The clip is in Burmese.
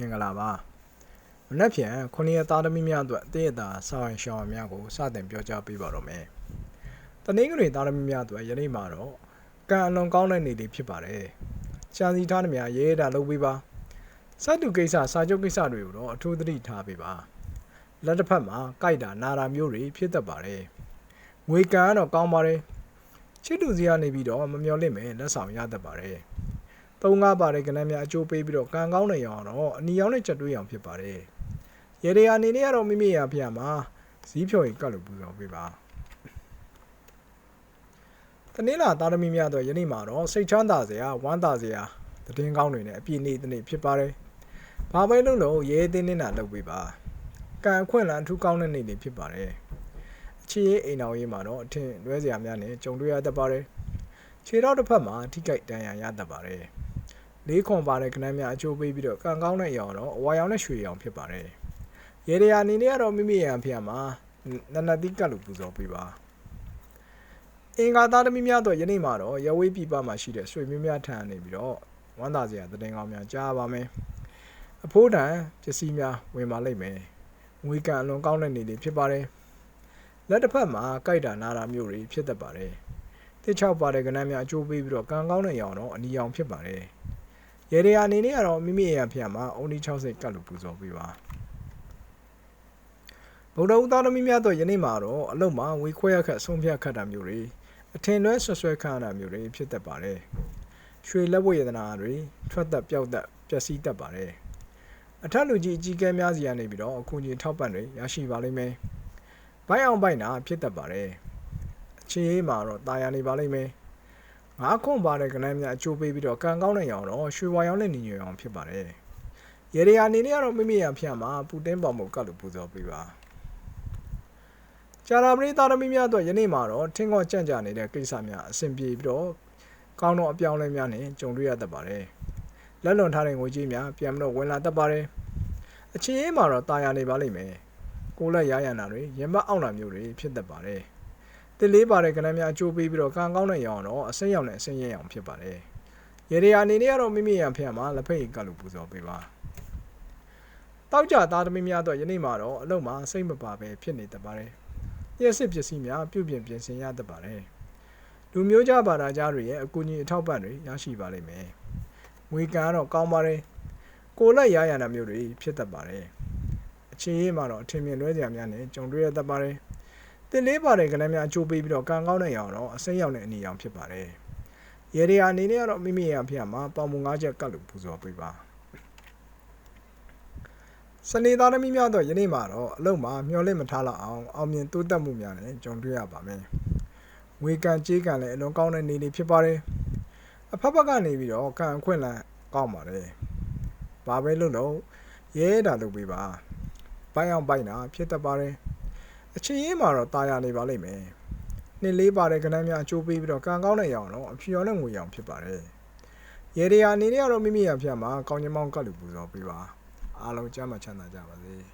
မင်္ဂလာပါမနက်ဖြန်ခုနှစ်ရက်သားသမီးများအတွက်တည့်ရတာစာဝင်ရှောင်းများကိုစတင်ပြောကြားပေးပါတော့မယ်တနင်္ဂနွေသားသမီးများအတွက်ယနေ့မှာတော့ကံအလွန်ကောင်းတဲ့နေ့လေးဖြစ်ပါတယ်ချန်စီထားသမျှရဲရဲတာလုပ်ပေးပါစတုကိစ္စစာချုပ်ကိစ္စတွေကိုတော့အထူးသတိထားပေးပါလက်တစ်ဖက်မှာကြိုက်တာနာတာမျိုးတွေဖြစ်တတ်ပါတယ်ငွေကံကတော့ကောင်းပါတယ်ချစ်သူစီကနေပြီးတော့မမျော်လင့်မယ်လက်ဆောင်ရတတ်ပါတယ် သုံးကားပါတဲ့ကဏ္ဍများအကျိုးပေးပြီးတော့ကံကောင်းတဲ့ရောင်တော့အနီရောင်နဲ့ချက်တွေးရောင်ဖြစ်ပါတယ်။ရေဒီယာအနေနဲ့ကတော့မိမိရာဖျာမှာဇီးဖြော်ရင်ကတ်လို့ပူဇော်ပေးပါ။တနင်္လာသားသမီးများတော့ယနေ့မှာတော့စိတ်ချမ်းသာစရာဝမ်းသာစရာသတင်းကောင်းတွေနဲ့အပြည့်နေ့တစ်နေ့ဖြစ်ပါတယ်။ဘာပဲလုပ်လို့ရဲတင်းနေတာလုပ်ပေးပါ။ကံအခွင့်အလမ်းအထူးကောင်းတဲ့နေ့တွေဖြစ်ပါတယ်။အခြေရေးအိမ်တော်ရေးမှာတော့အထင်လွဲစရာများနဲ့ကြုံတွေ့ရတတ်ပါတယ်။ခြေတော့တစ်ဖက်မှာထိကြိုက်တန်ရာရတတ်ပါတယ်။ လေးခွန်ပါတဲ့ကဏ္ဍများအကျိုးပေးပြီးတော့ကံကောင်းတဲ့အရောင်တော့အဝါရောင်နဲ့ရွှေရောင်ဖြစ်ပါတယ်။ရေဒီယာအနေနဲ့ကတော့မိမိရန်ဖျာမှာနနတိကတ်လို့ပူဇော်ပေးပါ။အင်္ဂါသားသမီးများတော့ယနေ့မှာတော့ရဝေးပြပမှာရှိတဲ့ဆွေမျိုးများထံနေပြီးတော့ဝမ်းသာစရာသတင်းကောင်းများကြားပါမယ်။အဖိုးတန်ပစ္စည်းများဝင်ပါလိမ့်မယ်။ငွေကံအလွန်ကောင်းတဲ့နေ့လေးဖြစ်ပါတယ်။လက်တစ်ဖက်မှာကြိုက်တာနာတာမျိုးတွေဖြစ်တတ်ပါတယ်။တစ်ချောက်ပါတဲ့ကဏ္ဍများအကျိုးပေးပြီးတော့ကံကောင်းတဲ့ရောင်တော့အနီရောင်ဖြစ်ပါတယ်။ ရေဒီယာအနေနဲ့ကတော့မိမိရဲ့အဖေမှာအုံဒီ60ကတ်လို့ပူဇော်ပေးပါဗုဒ္ဓဦးသားသမီးများတော့ယနေ့မှာတော့အလုံးမှာဝေခွဲရခတ်ဆုံးဖြတ်ခတ်တာမျိုးတွေအထင်လွဲဆွဆွဲခန့်ရတာမျိုးတွေဖြစ်တတ်ပါတယ်ရွှေလက်ဝတ်ရတနာတွေထွက်သက်ပျောက်သက်ပျက်စီးတတ်ပါတယ်အထက်လူကြီးအကြီးကဲများစီကနေပြီးတော့အခုကြီးထောက်ပံ့တွေရရှိပါလိမ့်မယ်ဘိုင်းအောင်ဘိုင်းတာဖြစ်တတ်ပါတယ်အခြေရေးမှာတော့တာယာနေပါလိမ့်မယ် ငါးခွန်ပါတဲ့ကဏ္ဍများအကျိုးပေးပြီးတော့ကံကောင်းတဲ့ရောင်တော့ရွှေဝါရောင်နဲ့ညီညွတ်အောင်ဖြစ်ပါတယ်။ရေဒီယာအနေနဲ့ကတော့မိမိရဖျက်မှာပူတင်းပေါင်မုတ်ကတ်လို့ပူဇော်ပေးပါ။ကြာရာပရိသသမီးများတော့ယနေ့မှာတော့ထင်းကောကြံ့ကြနေတဲ့ကိစ္စများအဆင်ပြေပြီးတော့ကောင်းတော့အပြောင်းလဲများနဲ့ကြုံတွေ့ရတတ်ပါတယ်။လက်လွန်ထားတဲ့ငွေကြေးများပြန်မတော့ဝင်လာတတ်ပါတယ်။အချင်းရေးမှာတော့တာယာနေပါလိမ့်မယ်။ကိုယ်လက်ရရနာတွေရင်မအောင်တာမျိုးတွေဖြစ်တတ်ပါတယ်။ တစ်လေးပါတဲ့ကဏ္ဍများအကျိုးပေးပြီးတော့ကံကောင်းတဲ့ရောင်တော့အစိမ်းရောင်နဲ့အစိမ်းရဲရောင်ဖြစ်ပါတယ်။ရေဒီယာအနေနဲ့ကတော့မိမိရန်ဖျက်မှာလက်ဖက်ရည်ကတ်လို့ပူဇော်ပေးပါ။တောက်ကြသားသမီးများတော့ယနေ့မှာတော့အလုံးမှာစိတ်မပါပဲဖြစ်နေတတ်ပါတယ်။ပြည့်စစ်ပစ္စည်းများပြုပြင်ပြင်ဆင်ရတတ်ပါတယ်။လူမျိုးကြပါတာကြားတွေရဲ့အကူအညီအထောက်ပံ့တွေရရှိပါလိမ့်မယ်။ငွေကံကတော့ကောင်းပါတယ်။ကိုယ်လက်ရရနာမျိုးတွေဖြစ်တတ်ပါတယ်။အချင်းရေးမှာတော့အထင်မြင်လွဲစရာများနဲ့ကြုံတွေ့ရတတ်ပါတယ်။ တင်လေးပါတဲ့ကဏ္ဍများအကျိုးပေးပြီးတော့ကံကောင်းတဲ့ရောင်တော့အစိမ်းရောင်နဲ့အနီရောင်ဖြစ်ပါတယ်။ရေဒီယာအနေနဲ့ကတော့မိမိရဲ့အဖေမှာပေါင်မုံငါးချက်ကတ်လို့ပူဇော်ပေးပါ။စနေသားသမီးများတော့ယနေ့မှာတော့အလုံးမှာမျောလင့်မထားလောက်အောင်အောင်မြင်တိုးတက်မှုများနဲ့ကြုံတွေ့ရပါမယ်။ငွေကံကြေးကံလည်းအလွန်ကောင်းတဲ့နေလေးဖြစ်ပါတယ်။အဖက်ဖက်ကနေပြီးတော့ကံအခွင့်အလမ်းကောင်းပါတယ်။ဘာပဲလို့လို့ရဲတာလုပ်ပေးပါ။ဘိုင်းအောင်ဘိုင်းတာဖြစ်တတ်ပါတယ်။ အချင်းရေးမှာတော့တာယာနေပါလိမ့်မယ်။နှစ်လေးပါတဲ့ကဏ္ဍများအကျိုးပေးပြီးတော့ကံကောင်းတဲ့ရောင်တော့အဖြူရောင်နဲ့ငွေရောင်ဖြစ်ပါတယ်။ရေဒီယာအနေနဲ့ကတော့မိမိရဖျက်မှာကောင်းကျင်မောင်းကတ်လူပူဇော်ပေးပါ။အားလုံးကျမ်းမှချမ်းသာကြပါစေ။